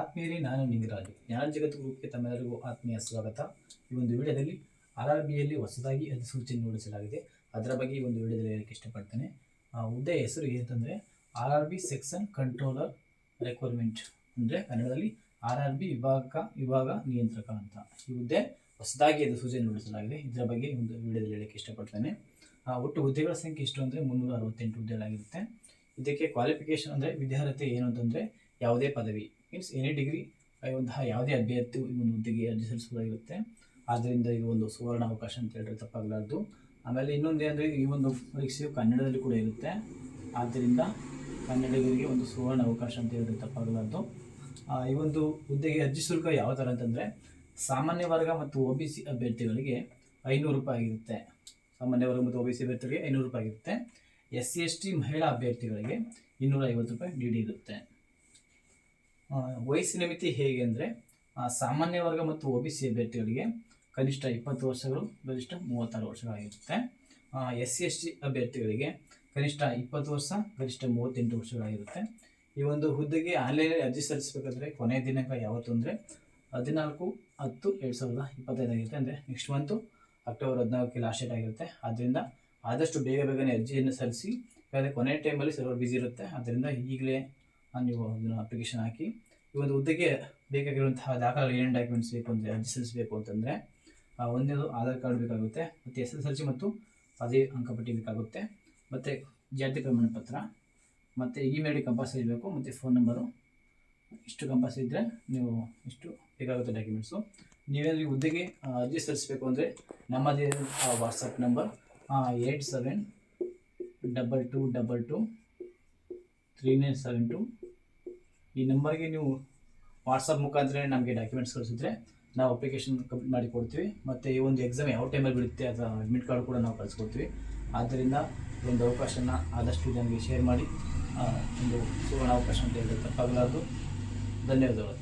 ಆತ್ಮೀಯರೇ, ನಾನು ನಿಂಗರಾಜ್ ಜ್ಞಾನ ಜಗತ್ತು ಗ್ರೂಪ್ಗೆ ತಮ್ಮೆಲ್ಲರಿಗೂ ಆತ್ಮೀಯ ಸ್ವಾಗತ. ಈ ಒಂದು ವಿಡಿಯೋದಲ್ಲಿ ಆರ್ ಆರ್ ಬಿಯಲ್ಲಿ ಹೊಸದಾಗಿ ಅಧಿಸೂಚನೆ ನೋಡಿಸಲಾಗಿದೆ ಅದರ ಬಗ್ಗೆ ಈ ಒಂದು ವಿಡಿಯೋದಲ್ಲಿ ಹೇಳಕ್ಕೆ ಇಷ್ಟಪಡ್ತೇನೆ. ಹುದ್ದೆ ಹೆಸರು ಏನಂತಂದರೆ R R B section controller requirement ಅಂದರೆ ಕನ್ನಡದಲ್ಲಿ ಆರ್ ಆರ್ ಬಿ ವಿಭಾಗ ವಿಭಾಗ ನಿಯಂತ್ರಕ ಅಂತ. ಈ ಹುದ್ದೆ ಹೊಸದಾಗಿ ಅಧಿಸೂಚನೆ ನೋಡಿಸಲಾಗಿದೆ ಇದರ ಬಗ್ಗೆ ಒಂದು ವಿಡಿಯೋದಲ್ಲಿ ಹೇಳಕ್ಕೆ ಇಷ್ಟಪಡ್ತೇನೆ. ಒಟ್ಟು ಹುದ್ದೆಗಳ ಸಂಖ್ಯೆ ಎಷ್ಟು ಅಂದರೆ ಮುನ್ನೂರ ಅರವತ್ತೆಂಟು ಹುದ್ದೆಗಳಾಗಿರುತ್ತೆ. ಇದಕ್ಕೆ ಕ್ವಾಲಿಫಿಕೇಶನ್ ಅಂದರೆ ವಿದ್ಯಾರ್ಹತೆ ಏನು ಅಂತಂದರೆ, ಯಾವುದೇ ಪದವಿ. ಮೀನ್ಸ್ ಎನಿ ಡಿಗ್ರಿ ಇವಂತಹ ಯಾವುದೇ ಅಭ್ಯರ್ಥಿ ಈ ಒಂದು ಹುದ್ದೆಗೆ ಅರ್ಜಿ ಸಲ್ಲಿಸಬಹುದಾಗಿರುತ್ತೆ. ಆದ್ದರಿಂದ ಇದು ಒಂದು ಸುವರ್ಣ ಅವಕಾಶ ಅಂತ ಹೇಳಿದ್ರೆ ತಪ್ಪಾಗಲಾರ್ದು. ಆಮೇಲೆ ಇನ್ನೊಂದು ಏನಂದರೆ, ಈ ಒಂದು ಪರೀಕ್ಷೆಯು ಕನ್ನಡದಲ್ಲಿ ಕೂಡ ಇರುತ್ತೆ. ಆದ್ದರಿಂದ ಕನ್ನಡಿಗರಿಗೆ ಒಂದು ಸುವರ್ಣ ಅವಕಾಶ ಅಂತ ಹೇಳಿದ್ರೆ ತಪ್ಪಾಗಲಾರ್ದು. ಈ ಒಂದು ಹುದ್ದೆಗೆ ಅರ್ಜಿ ಶುಲ್ಕ ಯಾವ ಥರ ಅಂತಂದರೆ, ಸಾಮಾನ್ಯ ವರ್ಗ ಮತ್ತು ಒ ಬಿ ಸಿ ಅಭ್ಯರ್ಥಿಗಳಿಗೆ ಐನೂರು ರೂಪಾಯಿ ಆಗಿರುತ್ತೆ. ಸಾಮಾನ್ಯ ವರ್ಗ ಮತ್ತು ಒ ಬಿ ಸಿ ಅಭ್ಯರ್ಥಿಗಳಿಗೆ ಐನೂರು ರೂಪಾಯಿ ಆಗಿರುತ್ತೆ. ಎಸ್ ಸಿ, ಎಸ್ ಟಿ ಮಹಿಳಾ ಅಭ್ಯರ್ಥಿಗಳಿಗೆ ಇನ್ನೂರ ಐವತ್ತು ರೂಪಾಯಿ ಡಿ ಡಿ ಇರುತ್ತೆ. ವಯಸ್ಸಿನ ಮಿತಿ ಹೇಗೆ ಅಂದರೆ ಸಾಮಾನ್ಯ ವರ್ಗ ಮತ್ತು ಒ ಬಿ ಸಿ ಅಭ್ಯರ್ಥಿಗಳಿಗೆ ಕನಿಷ್ಠ ಇಪ್ಪತ್ತು ವರ್ಷಗಳು, ಗರಿಷ್ಠ ಮೂವತ್ತಾರು ವರ್ಷಗಳಾಗಿರುತ್ತೆ. ಎಸ್ ಸಿ ಎಸ್ ಟಿ ಅಭ್ಯರ್ಥಿಗಳಿಗೆ ಕನಿಷ್ಠ ಇಪ್ಪತ್ತು ವರ್ಷ, ಗರಿಷ್ಠ ಮೂವತ್ತೆಂಟು ವರ್ಷಗಳಾಗಿರುತ್ತೆ. ಈ ಒಂದು ಹುದ್ದೆಗೆ ಆನ್ಲೈನಲ್ಲಿ ಅರ್ಜಿ ಸಲ್ಲಿಸಬೇಕಾದ್ರೆ ಕೊನೆಯ ದಿನಾಂಕ ಯಾವತ್ತು ಅಂದರೆ ಹದಿನಾಲ್ಕು ಹತ್ತು ಎರಡು ಸಾವಿರದ ಇಪ್ಪತ್ತೈದಾಗಿರುತ್ತೆ ಅಂದರೆ ನೆಕ್ಸ್ಟ್ ಮಂತು ಅಕ್ಟೋಬರ್ ಹದಿನಾಲ್ಕಕ್ಕೆ ಲಾಸ್ಟ್ ಡೇಟ್ ಆಗಿರುತ್ತೆ. ಆದ್ದರಿಂದ ಆದಷ್ಟು ಬೇಗ ಬೇಗನೆ ಅರ್ಜಿಯನ್ನು ಸಲ್ಲಿಸಿ, ಯಾಕಂದರೆ ಕೊನೆಯ ಟೈಮಲ್ಲಿ ಸರ್ವರ್ ಬ್ಯುಸಿ ಇರುತ್ತೆ. ಆದ್ದರಿಂದ ಈಗಲೇ ನೀವು ಅದನ್ನು ಅಪ್ಲಿಕೇಶನ್ ಹಾಕಿ ಒಂದು ಹುದ್ದೆಗೆ ಬೇಕಾಗಿರುವಂತಹ ದಾಖಲೆ ಏನೇನು ಡಾಕ್ಯುಮೆಂಟ್ಸ್ ಬೇಕು ಅಂದರೆ ಅರ್ಜಿ ಸಲ್ಲಿಸಬೇಕು ಅಂತಂದರೆ ಒಂದೇದು ಆಧಾರ್ ಕಾರ್ಡ್ ಬೇಕಾಗುತ್ತೆ, ಮತ್ತು ಎಸ್ ಎಸ್ ಎಲ್ ಸಿ ಮತ್ತು ಅದೇ ಅಂಕಪಟ್ಟಿ ಬೇಕಾಗುತ್ತೆ, ಮತ್ತು ಜಾತಿ ಪ್ರಮಾಣ ಪತ್ರ, ಮತ್ತು ಇಮೇಲ್ ಕಂಪಲ್ಸರಿ ಬೇಕು, ಮತ್ತು ಫೋನ್ ನಂಬರು ಇಷ್ಟು ಕಂಪಲ್ಸರಿ ಇದ್ದರೆ ನೀವು ಇಷ್ಟು ಬೇಕಾಗುತ್ತೆ ಡಾಕ್ಯುಮೆಂಟ್ಸು ನೀವೇನಾದ್ರು ಹುದ್ದೆಗೆ ಅರ್ಜಿ ಸಲ್ಲಿಸಬೇಕು ಅಂದರೆ ನಮ್ಮದೇ WhatsApp number eight seven double two double two three nine seven two ಈ ನಂಬರ್ಗೆ ನೀವು ವಾಟ್ಸಪ್ ಮುಖಾಂತರ ನಮಗೆ ಡಾಕ್ಯುಮೆಂಟ್ಸ್ ಕಳಿಸಿದ್ರೆ ನಾವು ಅಪ್ಲಿಕೇಶನ್ ಕಂಪ್ಲೀಟ್ ಮಾಡಿ ಕೊಡ್ತೀವಿ. ಮತ್ತು ಈ ಒಂದು ಎಕ್ಸಾಮ್ ಯಾವ ಟೈಮಲ್ಲಿ ಬಿಡುತ್ತೆ ಅದು ಅಡ್ಮಿಟ್ ಕಾರ್ಡ್ ಕೂಡ ನಾವು ಕಳಿಸ್ಕೊಡ್ತೀವಿ. ಆದ್ದರಿಂದ ಒಂದು ಅವಕಾಶನ ಆದಷ್ಟು ಜನರಿಗೆ ಶೇರ್ ಮಾಡಿ ಒಂದು ಸುವರ್ಣ ಅವಕಾಶ ಅಂತ ಹೇಳಿದ್ರೆ ತಪ್ಪಾಗಲಾರ್ದು. ಧನ್ಯವಾದಗಳು.